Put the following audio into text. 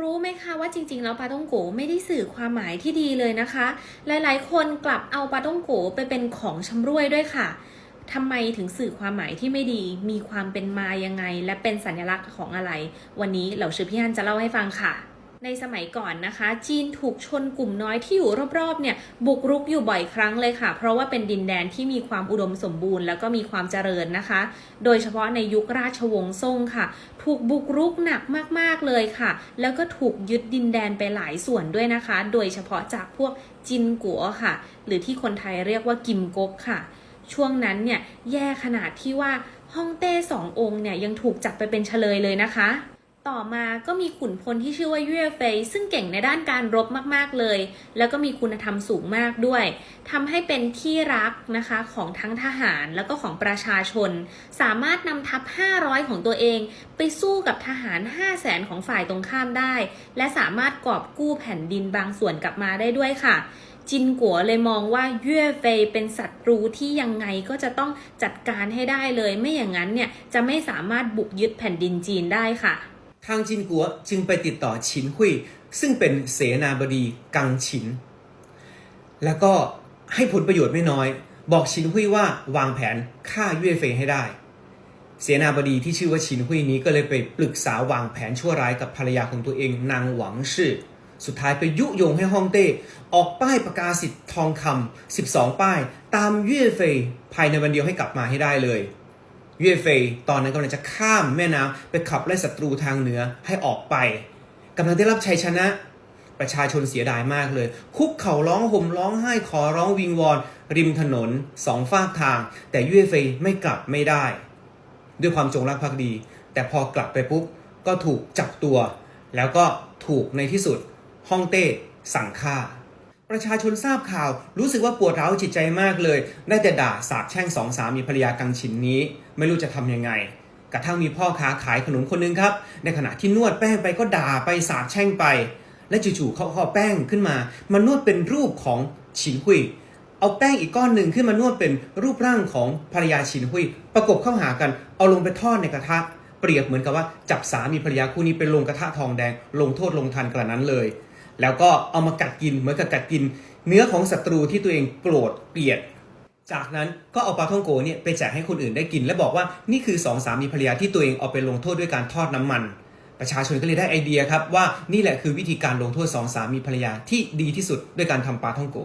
รู้ไหมคะว่าจริง ๆ แล้วปาต้องโกไม่ได้สื่อความหมายที่ดีเลยนะคะ หลายๆ คนกลับเอาปาต้องโกไปเป็นของชำร่วยด้วยค่ะทำไมถึงสื่อความหมายที่ไม่ดี มีความเป็นมายังไง และเป็นสัญลักษณ์ของอะไร วันนี้เหล่าชื่อพี่ฮันจะเล่าให้ฟังค่ะ ในสมัยก่อนนะคะ จีนถูกชนกลุ่มน้อยที่อยู่รอบๆเนี่ยบุกรุกอยู่บ่อยครั้งเลยค่ะ เพราะว่าเป็นดินแดนที่มีความอุดมสมบูรณ์แล้วก็มีความเจริญนะคะ โดยเฉพาะในยุคราชวงศ์ซ่งค่ะ ถูกบุกรุกหนักมากๆเลยค่ะ แล้วก็ถูกยึดดินแดนไปหลายส่วนด้วยนะคะ โดยเฉพาะจากพวกจินกัวค่ะ หรือที่คนไทยเรียกว่ากิมก๊กค่ะ ช่วงนั้นเนี่ยแย่ขนาดที่ว่าฮ่องเต้สององค์เนี่ยยังถูกจับไปเป็นเฉลยเลยนะคะ ต่อมาก็มีขุนพลที่ชื่อว่าเย่เฟยซึ่งเก่งในด้านการรบมากๆเลย แล้วก็มีคุณธรรมสูงมากด้วยทำให้เป็นที่รักนะคะของทั้งทหารแล้วก็ของประชาชน สามารถนำทัพ 500 ของตัวเอง ไปสู้กับทหาร 5 0 0แสนของฝ่ายตรงข้ามได้ และสามารถกอบกู้แผ่นดินบางส่วนกลับมาได้ด้วยค่ะจินกัวเลยมองว่าเย่เฟยเป็นศัตรูที่ยังไงก็จะต้องจัดการให้ได้เลย ไม่อย่างนั้นเนี่ยจะไม่สามารถบุกยึดแผ่นดินจีนได้ค่ะ ทางจินกัวจึงไปติดต่อฉินหุยซึ่งเป็นเสนาบดีกังฉิน แล้วก็ให้ผลประโยชน์ไม่น้อย บอกฉินหุยว่าวางแผนฆ่าเย่เฟยให้ได้ เสนาบดีที่ชื่อว่าฉินหุยนี้ก็เลยไปปรึกษาวางแผนชั่วร้ายกับภรรยาของตัวเองนางหวังชื่อ สุดท้ายไปยุยงให้ฮ่องเต้ออกป้ายประกาศสิทธิ์ทองคำ12 ป้าย ตามเย่เฟยภายในวันเดียวให้กลับมาให้ได้เลย ย่เฟยตอนนั้นกำลังจะข้ามแม่น้ำไปขับไล่ศัตรูทางเหนือให้ออกไปกำลังได้รับชัยชนะ ประชาชนเสียดายมากเลย คุกเข่าร้องห่มร้องไห้ขอร้องวิงวอน ริมถนนสองฝากทาง แต่ย่เฟยไม่กลับไม่ได้ ด้วยความจงรักภักดี แต่พอกลับไปปุ๊บก็ถูกจับตัว แล้วก็ถูกในที่สุดฮ่องเต้สั่งฆ่า ประชาชนทราบข่าว รู้สึกว่าปวดร้าวจิตใจมากเลย ได้แต่ด่าสาบแช่งสองสามีภรรยากังฉินนี้ ไม่รู้จะทำยังไง กระทั่งมีพ่อค้าขายขนมคนหนึงครับ ในขณะที่นวดแป้งไปก็ด่าไปสาบแช่งไป และจู่ๆเขาเอาแป้งขึ้นมา มานวดเป็นรูปของฉินหุยเอาแป้งอีกก้อนหนึ่งขึ้นมานวดเป็นรูปร่างของภรรยาฉินหุยประกบเข้าหากัน เอาลงไปทอดในกระทะเปรียบเหมือนกับว่าจับสามีภรรยาคู่นี้ไปลงกระทะทองแดง ลงโทษลงทันกระนั้นเลย แล้วก็เอามากัดกินเหมือนกับกัดกิน เนื้อของศัตรูที่ตัวเองโกรธเกลียด จากนั้นก็เอาปลาท่องโกเนี่ยไปแจกให้คนอื่นได้กิน และบอกว่านี่คือสองสามีภรรยาที่ตัวเองเอาไปลงโทษด้วยการทอดน้ำมัน ประชาชนก็เลยได้ไอเดียครับว่านี่แหละคือวิธีการลงโทษสองสามีภรรยาที่ดีที่สุดด้วยการทำปลาท่องโก